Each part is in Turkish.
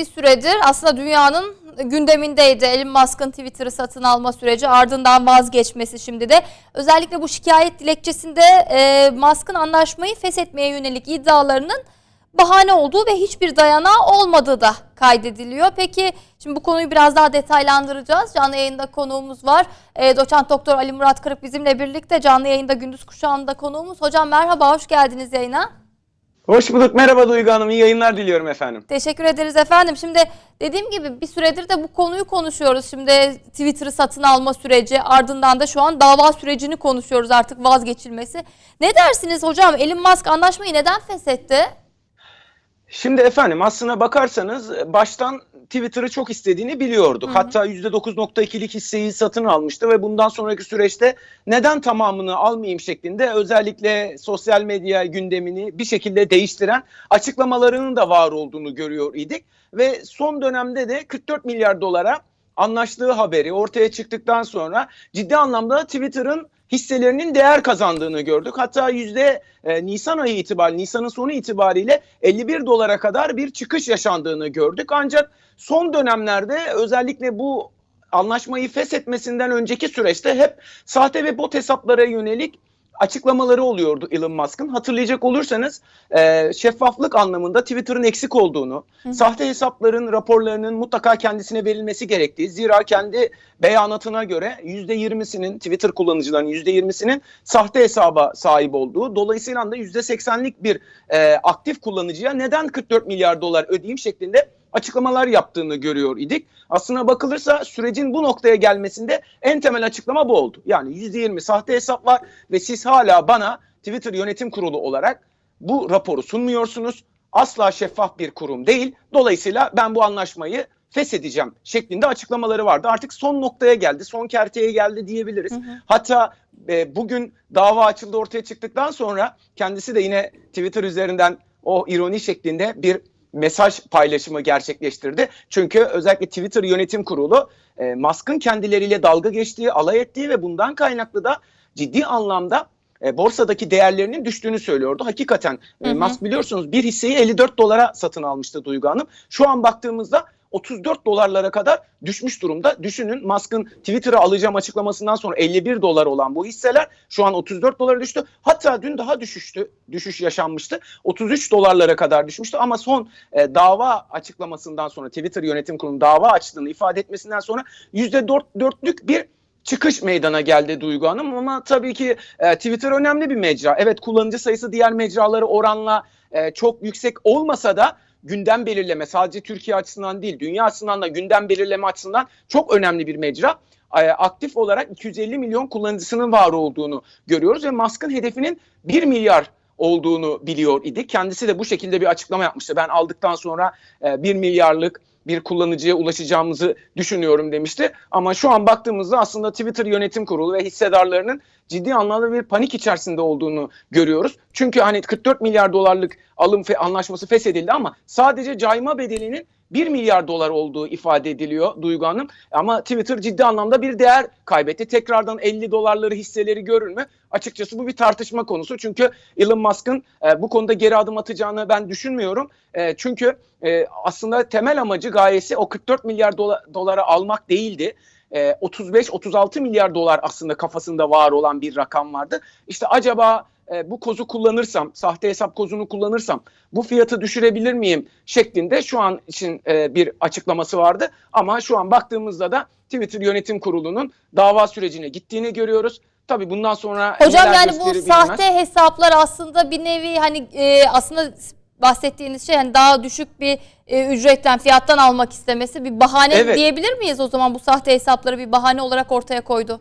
bir süredir aslında dünyanın gündemindeydi. Elon Musk'ın Twitter'ı satın alma süreci ardından vazgeçmesi şimdi de. Özellikle bu şikayet dilekçesinde e, Musk'ın anlaşmayı feshetmeye yönelik iddialarının bahane olduğu ve hiçbir dayanağı olmadığı da kaydediliyor. Peki şimdi bu konuyu biraz daha detaylandıracağız. Canlı yayında konuğumuz var. E, doçent doktor Ali Murat Kırık bizimle birlikte canlı yayında gündüz kuşağında konuğumuz. Hocam merhaba hoş geldiniz yayına. Hoş bulduk. Merhaba Duygu Hanım. İyi yayınlar diliyorum efendim. Teşekkür ederiz efendim. Şimdi dediğim gibi bir süredir de bu konuyu konuşuyoruz. Şimdi Twitter'ı satın alma süreci ardından da şu an dava sürecini konuşuyoruz artık vazgeçilmesi. Ne dersiniz hocam? Elon Musk anlaşmayı neden feshetti? Şimdi efendim aslına bakarsanız baştan Twitter'ı çok istediğini biliyorduk. Hı hı. Hatta %9.2'lik hisseyi satın almıştı ve bundan sonraki süreçte neden tamamını almayayım şeklinde özellikle sosyal medya gündemini bir şekilde değiştiren açıklamalarının da var olduğunu görüyor idik. Ve son dönemde de 44 milyar dolara anlaştığı haberi ortaya çıktıktan sonra ciddi anlamda Twitter'ın hisselerinin değer kazandığını gördük. Hatta yüzde e, Nisan ayı itibariyle, Nisan'ın sonu itibariyle 51 dolara kadar bir çıkış yaşandığını gördük. Ancak son dönemlerde özellikle bu anlaşmayı feshetmesinden önceki süreçte hep sahte ve bot hesaplara yönelik açıklamaları oluyordu Elon Musk'ın. Hatırlayacak olursanız e, şeffaflık anlamında Twitter'ın eksik olduğunu, Hı. sahte hesapların raporlarının mutlaka kendisine verilmesi gerektiği, zira kendi beyanatına göre %20'sinin Twitter kullanıcılarının %20'sinin sahte hesaba sahip olduğu, dolayısıyla da %80'lik bir e, aktif kullanıcıya neden 44 milyar dolar ödeyeyim şeklinde açıklamalar yaptığını görüyor idik. Aslına bakılırsa sürecin bu noktaya gelmesinde en temel açıklama bu oldu. Yani %20 sahte hesap var ve siz hala bana Twitter yönetim kurulu olarak bu raporu sunmuyorsunuz. Asla şeffaf bir kurum değil. Dolayısıyla ben bu anlaşmayı feshedeceğim şeklinde açıklamaları vardı. Artık son noktaya geldi, son kerteye geldi diyebiliriz. Hı hı. Hatta e, bugün dava açıldı ortaya çıktıktan sonra kendisi de yine Twitter üzerinden o ironi şeklinde bir mesaj paylaşımı gerçekleştirdi. Çünkü özellikle Twitter yönetim kurulu e, Musk'ın kendileriyle dalga geçtiği, alay ettiği ve bundan kaynaklı da ciddi anlamda e, borsadaki değerlerinin düştüğünü söylüyordu. Hakikaten e. Musk biliyorsunuz bir hisseyi 54 dolara satın almıştı Duygu Hanım. Şu an baktığımızda 34 dolarlara kadar düşmüş durumda. Düşünün Musk'ın Twitter'ı alacağım açıklamasından sonra 51 dolar olan bu hisseler şu an 34 dolara düştü. Hatta dün daha düşüştü, düşüş yaşanmıştı. 33 dolarlara kadar düşmüştü ama son e, dava açıklamasından sonra Twitter yönetim kurulu dava açtığını ifade etmesinden sonra %4'lük bir çıkış meydana geldi Duygu Hanım ama tabii ki e, Twitter önemli bir mecra. Evet kullanıcı sayısı diğer mecraları oranla e, çok yüksek olmasa da gündem belirleme sadece Türkiye açısından değil dünya açısından da gündem belirleme açısından çok önemli bir mecra. E, aktif olarak 250 milyon kullanıcısının var olduğunu görüyoruz ve Musk'ın hedefinin 1 milyar olduğunu biliyor idik. Kendisi de bu şekilde bir açıklama yapmıştı. Ben aldıktan sonra e, 1 milyarlık bir kullanıcıya ulaşacağımızı düşünüyorum demişti. Ama şu an baktığımızda aslında Twitter yönetim kurulu ve hissedarlarının ciddi anlamda bir panik içerisinde olduğunu görüyoruz. Çünkü hani 44 milyar dolarlık alım fe anlaşması feshedildi ama sadece cayma bedelinin 1 milyar dolar olduğu ifade ediliyor Duygu Hanım. Ama Twitter ciddi anlamda bir değer kaybetti. Tekrardan 50 dolarları hisseleri görür mü? Açıkçası bu bir tartışma konusu. Çünkü Elon Musk'ın e, bu konuda geri adım atacağını ben düşünmüyorum. E, çünkü e, aslında temel amacı gayesi o 44 milyar dola, dolara almak değildi. E, 35-36 milyar dolar aslında kafasında var olan bir rakam vardı. İşte acaba e, bu kozu kullanırsam, sahte hesap kozunu kullanırsam bu fiyatı düşürebilir miyim şeklinde şu an için e, bir açıklaması vardı. Ama şu an baktığımızda da Twitter Yönetim Kurulu'nun dava sürecine gittiğini görüyoruz. Tabii bundan sonra Hocam yani bu gösterir sahte hesaplar aslında bir nevi hani e, aslında bahsettiğiniz şey yani daha düşük bir e, ücretten fiyattan almak istemesi bir bahane Evet. diyebilir miyiz o zaman bu sahte hesapları bir bahane olarak ortaya koydu?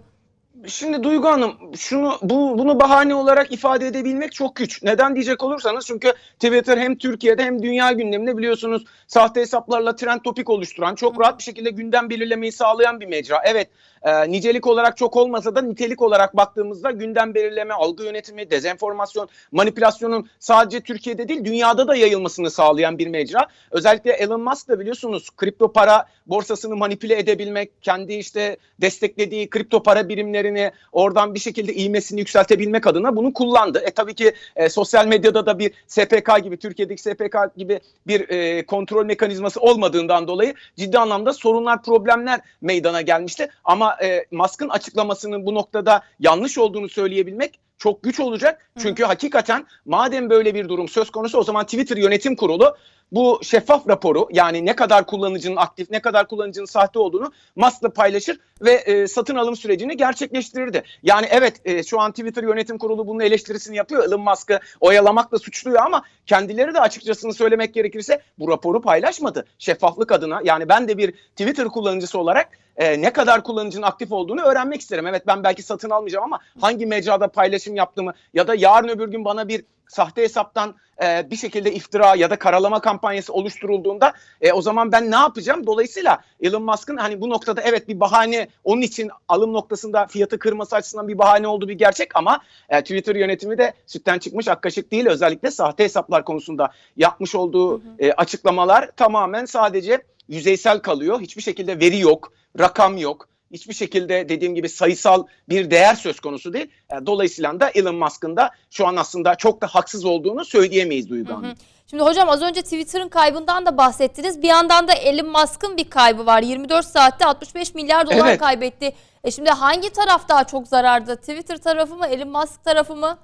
Şimdi Duygu Hanım şunu bu bunu bahane olarak ifade edebilmek çok güç. Neden diyecek olursanız çünkü Twitter hem Türkiye'de hem dünya gündeminde biliyorsunuz sahte hesaplarla trend topik oluşturan, çok rahat bir şekilde gündem belirlemeyi sağlayan bir mecra. Evet, e, nicelik olarak çok olmasa da nitelik olarak baktığımızda gündem belirleme, algı yönetimi, dezenformasyon, manipülasyonun sadece Türkiye'de değil dünyada da yayılmasını sağlayan bir mecra. Özellikle Elon Musk da biliyorsunuz kripto para borsasını manipüle edebilmek, kendi işte desteklediği kripto para birimlerini oradan bir şekilde iğmesini yükseltebilmek adına bunu kullandı. E tabii ki e, sosyal medyada da bir SPK gibi Türkiye'deki SPK gibi bir e, kontrol mekanizması olmadığından dolayı ciddi anlamda sorunlar, problemler meydana gelmişti. Ama e, Musk'ın açıklamasının bu noktada yanlış olduğunu söyleyebilmek çok güç olacak. Çünkü hakikaten madem böyle bir durum söz konusu o zaman Twitter Yönetim Kurulu bu şeffaf raporu yani ne kadar kullanıcının aktif ne kadar kullanıcının sahte olduğunu Musk'la paylaşır ve e, satın alım sürecini gerçekleştirirdi. Yani evet e, şu an Twitter Yönetim Kurulu bunun eleştirisini yapıyor. Elon Musk'ı oyalamakla suçluyor ama kendileri de açıkçasını söylemek gerekirse bu raporu paylaşmadı. Şeffaflık adına yani ben de bir Twitter kullanıcısı olarak e, ne kadar kullanıcının aktif olduğunu öğrenmek isterim. Evet ben belki satın almayacağım ama hangi mecrada paylaşım yaptığımı ya da yarın öbür gün bana bir sahte hesaptan e, bir şekilde iftira ya da karalama kampanyası oluşturulduğunda e, o zaman ben ne yapacağım? Dolayısıyla Elon Musk'ın hani bu noktada evet bir bahane onun için alım noktasında fiyatı kırması açısından bir bahane olduğu bir gerçek ama e, Twitter yönetimi de sütten çıkmış ak kaşık değil. Özellikle sahte hesaplar konusunda yapmış olduğu e, açıklamalar tamamen sadece yüzeysel kalıyor. Hiçbir şekilde veri yok, rakam yok. Hiçbir şekilde dediğim gibi sayısal bir değer söz konusu değil. E, Dolayısıyla da Elon Musk'ın da şu an aslında çok da haksız olduğunu söyleyemeyiz Duygu Hanım. Şimdi hocam az önce Twitter'ın kaybından da bahsettiniz. Bir yandan da Elon Musk'ın bir kaybı var. 24 saatte 65 milyar dolar Evet. kaybetti. E şimdi hangi taraf daha çok zararda? Twitter tarafı mı, Elon Musk tarafı mı?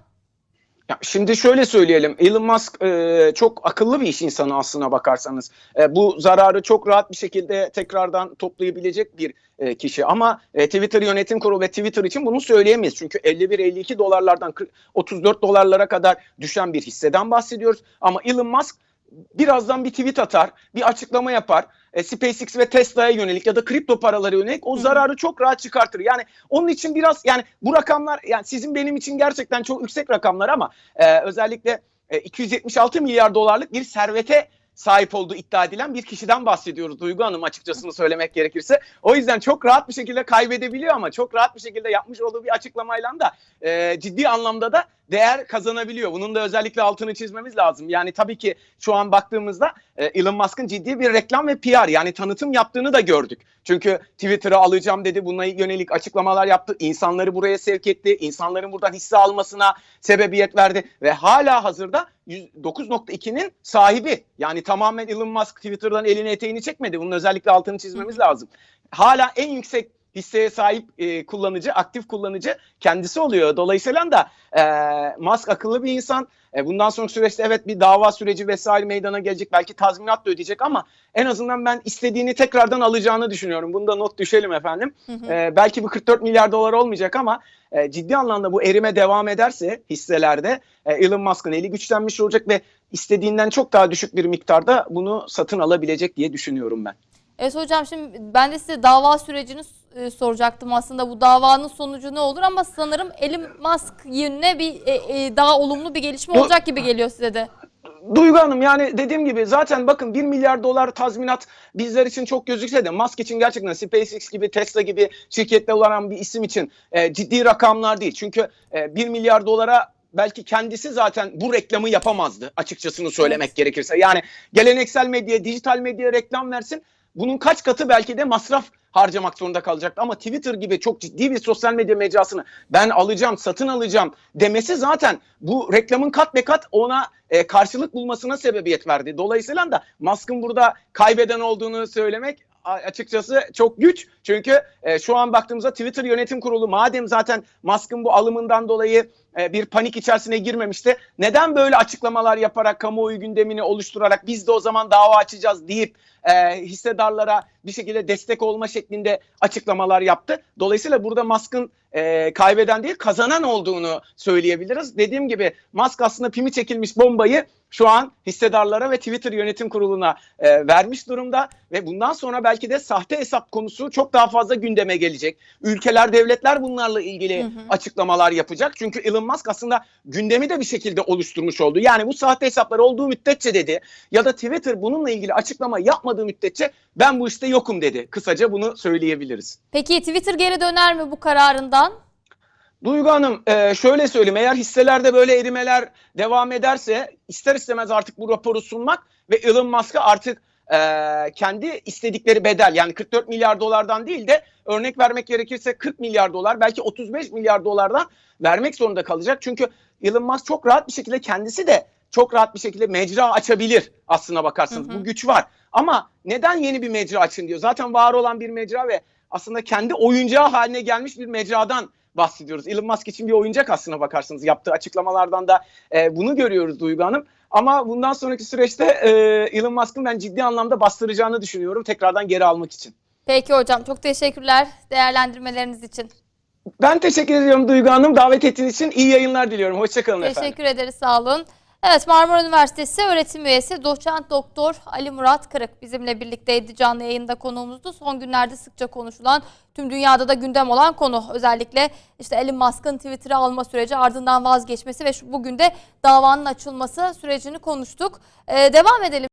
Ya şimdi şöyle söyleyelim. Elon Musk e, çok akıllı bir iş insanı aslına bakarsanız. E, bu zararı çok rahat bir şekilde tekrardan toplayabilecek bir e, kişi. Ama e, Twitter yönetim kurulu ve Twitter için bunu söyleyemeyiz. Çünkü 51-52 dolarlardan 40 34 dolarlara kadar düşen bir hisseden bahsediyoruz. Ama Elon Musk birazdan bir tweet atar, bir açıklama yapar. E, SpaceX ve Tesla'ya yönelik ya da kripto paralara yönelik o zararı çok rahat çıkartır. Yani onun için biraz yani bu rakamlar yani sizin benim için gerçekten çok yüksek rakamlar ama e, özellikle e, 276 milyar dolarlık bir servete sahip olduğu iddia edilen bir kişiden bahsediyoruz Duygu Hanım açıkçasını söylemek gerekirse. O yüzden çok rahat bir şekilde kaybedebiliyor ama çok rahat bir şekilde yapmış olduğu bir açıklamayla da e, ciddi anlamda da değer kazanabiliyor. Bunun da özellikle altını çizmemiz lazım. Yani tabii ki şu an baktığımızda e, Elon Musk'ın ciddi bir reklam ve PR yani tanıtım yaptığını da gördük. Çünkü Twitter'ı alacağım dedi. Buna yönelik açıklamalar yaptı. İnsanları buraya sevk etti. İnsanların buradan hisse almasına sebebiyet verdi ve hala hazırda 9.2'nin sahibi. Yani tamamen Elon Musk Twitter'dan elini eteğini çekmedi. Bunun özellikle altını çizmemiz lazım. Hala en yüksek hisseye sahip e, kullanıcı, aktif kullanıcı kendisi oluyor. Dolayısıyla da e, Musk akıllı bir insan. E, bundan sonraki süreçte evet bir dava süreci vesaire meydana gelecek. Belki tazminat da ödeyecek ama en azından ben istediğini tekrardan alacağını düşünüyorum. Bunu da not düşelim efendim. E, belki bu 44 milyar dolar olmayacak ama e, ciddi anlamda bu erime devam ederse hisselerde e, Elon Musk'ın eli güçlenmiş olacak ve istediğinden çok daha düşük bir miktarda bunu satın alabilecek diye düşünüyorum ben. Evet hocam şimdi ben de size dava sürecini e, soracaktım aslında bu davanın sonucu ne olur ama sanırım Elon Musk yönüne bir e, e, daha olumlu bir gelişme olacak gibi geliyor size de. Duygu Hanım yani dediğim gibi zaten bakın 1 milyar dolar tazminat bizler için çok gözükse de Musk için gerçekten SpaceX gibi Tesla gibi şirkette olan bir isim için e, ciddi rakamlar değil. Çünkü e, 1 milyar dolara belki kendisi zaten bu reklamı yapamazdı açıkçasını söylemek Evet. gerekirse. Yani geleneksel medya, dijital medya reklam versin bunun kaç katı belki de masraf harcamak zorunda kalacaktı. Ama Twitter gibi çok ciddi bir sosyal medya mecrasını ben alacağım, satın alacağım demesi zaten bu reklamın kat be kat ona e, karşılık bulmasına sebebiyet verdi. Dolayısıyla da Musk'ın burada kaybeden olduğunu söylemek açıkçası çok güç. Çünkü e, şu an baktığımızda Twitter yönetim kurulu madem zaten Musk'ın bu alımından dolayı e, bir panik içerisine girmemişti. Neden böyle açıklamalar yaparak kamuoyu gündemini oluşturarak biz de o zaman dava açacağız deyip e, hissedarlara bir şekilde destek olma şeklinde açıklamalar yaptı. Dolayısıyla burada Musk'ın e, kaybeden değil kazanan olduğunu söyleyebiliriz. Dediğim gibi Musk aslında pimi çekilmiş bombayı şu an hissedarlara ve Twitter yönetim kuruluna e, vermiş durumda ve bundan sonra belki de sahte hesap konusu çok daha fazla gündeme gelecek. Ülkeler, devletler bunlarla ilgili Hı hı. açıklamalar yapacak. Çünkü Elon Musk aslında gündemi de bir şekilde oluşturmuş oldu. Yani bu sahte hesaplar olduğu müddetçe dedi ya da Twitter bununla ilgili açıklama yapmadığı müddetçe ben bu işte yokum dedi. Kısaca bunu söyleyebiliriz. Peki Twitter geri döner mi bu kararından? Duygu Hanım e, şöyle söyleyeyim eğer hisselerde böyle erimeler devam ederse ister istemez artık bu raporu sunmak ve Elon Musk'a artık e, kendi istedikleri bedel yani 44 milyar dolardan değil de örnek vermek gerekirse 40 milyar dolar belki 35 milyar dolardan vermek zorunda kalacak. Çünkü Elon Musk çok rahat bir şekilde kendisi de çok rahat bir şekilde mecra açabilir aslına bakarsanız. Hı hı. Bu güç var. Ama neden yeni bir mecra açın diyor. Zaten var olan bir mecra ve aslında kendi oyuncağı haline gelmiş bir mecradan bahsediyoruz. Elon Musk için bir oyuncak aslına bakarsanız. Yaptığı açıklamalardan da e, bunu görüyoruz Duygu Hanım. Ama bundan sonraki süreçte e, Elon Musk'ın ben ciddi anlamda bastıracağını düşünüyorum tekrardan geri almak için. Peki hocam çok teşekkürler değerlendirmeleriniz için. Ben teşekkür ediyorum Duygu Hanım. Davet ettiğiniz için iyi yayınlar diliyorum. Hoşçakalın efendim. Teşekkür ederiz sağ olun. Evet Marmara Üniversitesi öğretim üyesi doçent doktor Ali Murat Kırık bizimle birlikteydi canlı yayında konuğumuzdu. Son günlerde sıkça konuşulan tüm dünyada da gündem olan konu özellikle işte Elon Musk'ın Twitter'ı alma süreci ardından vazgeçmesi ve şu, bugün de davanın açılması sürecini konuştuk. Ee, devam edelim.